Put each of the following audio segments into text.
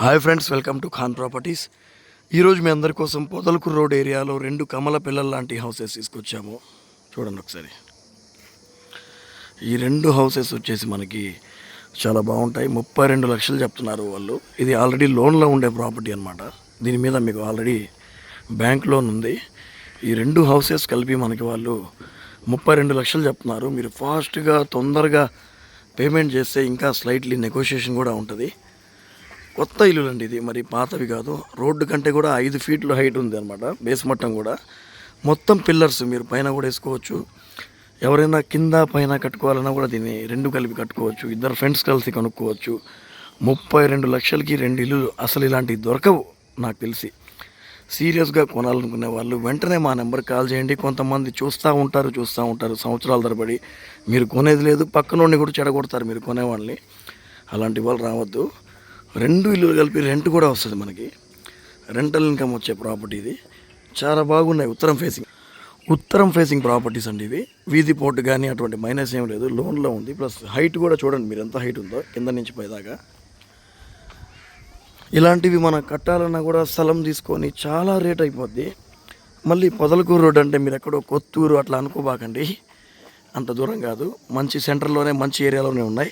Hi friends welcome to Khan properties. ఈరోజు మీ అందరి కోసం పొదలకూరు రోడ్ ఏరియాలో రెండు కమల పిల్లల లాంటి హౌసెస్ తీసుకొచ్చాము. చూడండి ఒకసారి. ఈ రెండు హౌసెస్ వచ్చేసి మనకి చాలా బాగుంటాయి. ముప్పై రెండు లక్షలు చెప్తున్నారు వాళ్ళు. ఇది ఆల్రెడీ లోన్లో ఉండే ప్రాపర్టీ అనమాట దీని మీద మీకు ఆల్రెడీ బ్యాంక్ లోన్ ఉంది. ఈ రెండు హౌసెస్ కలిపి మనకి వాళ్ళు ముప్పై రెండు లక్షలు చెప్తున్నారు. మీరు ఫాస్ట్గా తొందరగా పేమెంట్ చేస్తే ఇంకా స్లైట్లీ నెగోషియేషన్ కూడా ఉంటుంది. కొత్త ఇల్లులు అండి ఇది. మరి పాతవి కాదు. రోడ్డు కంటే కూడా ఐదు ఫీట్లు హైట్ ఉంది అనమాట బేస్ మట్టం కూడా. మొత్తం పిల్లర్స్ మీరు పైన కూడా వేసుకోవచ్చు. ఎవరైనా కింద పైన కట్టుకోవాలన్నా కూడా దీన్ని రెండు కలిపి కట్టుకోవచ్చు. ఇద్దరు ఫ్రెండ్స్ కలిసి కొనుక్కోవచ్చు. ముప్పై రెండు లక్షలకి రెండు ఇల్లులు అసలు ఇలాంటివి దొరకవు నాకు తెలిసి. సీరియస్గా కొనాలనుకునే వాళ్ళు వెంటనే మా నెంబర్ కాల్ చేయండి. కొంతమంది చూస్తూ ఉంటారు చూస్తూ ఉంటారు. సంవత్సరాల తరబడి మీరు కొనేది లేదు. పక్కనోడిని కూడా చెడగొడతారు మీరు కొనేవాళ్ళని. అలాంటి వాళ్ళు రావద్దు. రెండు ఇల్లులు కలిపి రెంట్ కూడా వస్తుంది మనకి. రెంటల్ ఇన్కమ్ వచ్చే ప్రాపర్టీ ఇది. చాలా బాగున్నాయి ఉత్తరం ఫేసింగ్ ఉత్తరం ఫేసింగ్ ప్రాపర్టీస్ అండి ఇవి. వీధి పోర్టు కానీ అటువంటి మైనస్ ఏం లేదు. లోన్లో ఉంది. ప్లస్ హైట్ కూడా చూడండి మీరు ఎంత హైట్ ఉందో కింద నుంచి పైదాకా. ఇలాంటివి మనం కట్టాలన్నా కూడా స్థలం తీసుకొని చాలా రేట్ అయిపోద్ది. మళ్ళీ పొదలకూరు రోడ్ అంటే మీరు ఎక్కడో కొత్తూరు అట్లా అనుకోబాకండి. అంత దూరం కాదు. మంచి సెంటర్లోనే మంచి ఏరియాలోనే ఉన్నాయి.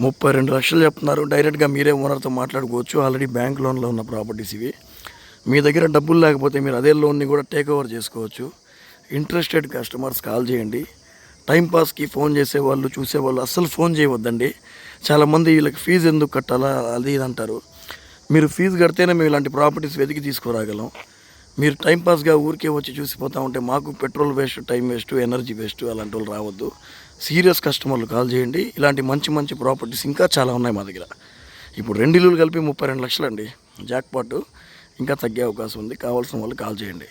ముప్పై రెండు లక్షలు చెప్తున్నారు. డైరెక్ట్గా మీరే ఓనర్తో మాట్లాడుకోవచ్చు. ఆల్రెడీ బ్యాంక్ లోన్లో ఉన్న ప్రాపర్టీస్ ఇవి. మీ దగ్గర డబ్బులు లేకపోతే మీరు అదే లోన్ని కూడా టేక్ ఓవర్ చేసుకోవచ్చు. ఇంట్రెస్టెడ్ కస్టమర్స్ కాల్ చేయండి. టైంపాస్కి ఫోన్ చేసేవాళ్ళు చూసేవాళ్ళు అస్సలు ఫోన్ చేయవద్దండి. చాలామంది వీళ్ళకి ఫీజు ఎందుకు కట్టాలా? అది ఇది అంటారు. మీరు ఫీజు కడితేనే మేము ఇలాంటి ప్రాపర్టీస్ వెతికి తీసుకురాగలం. మీరు టైంపాస్గా ఊరికే వచ్చి చూసిపోతూ ఉంటే మాకు petrol waste time waste energy waste అలాంటి వాళ్ళు రావద్దు. సీరియస్ కస్టమర్లు కాల్ చేయండి. ఇలాంటి మంచి మంచి ప్రాపర్టీస్ ఇంకా చాలా ఉన్నాయి మా దగ్గర. ఇప్పుడు రెండు ఇల్లులు కలిపి ముప్పై రెండు లక్షలు అండి జాక్పాట్ ఇంకా తగ్గే అవకాశం ఉంది. కావాల్సిన వాళ్ళు కాల్ చేయండి.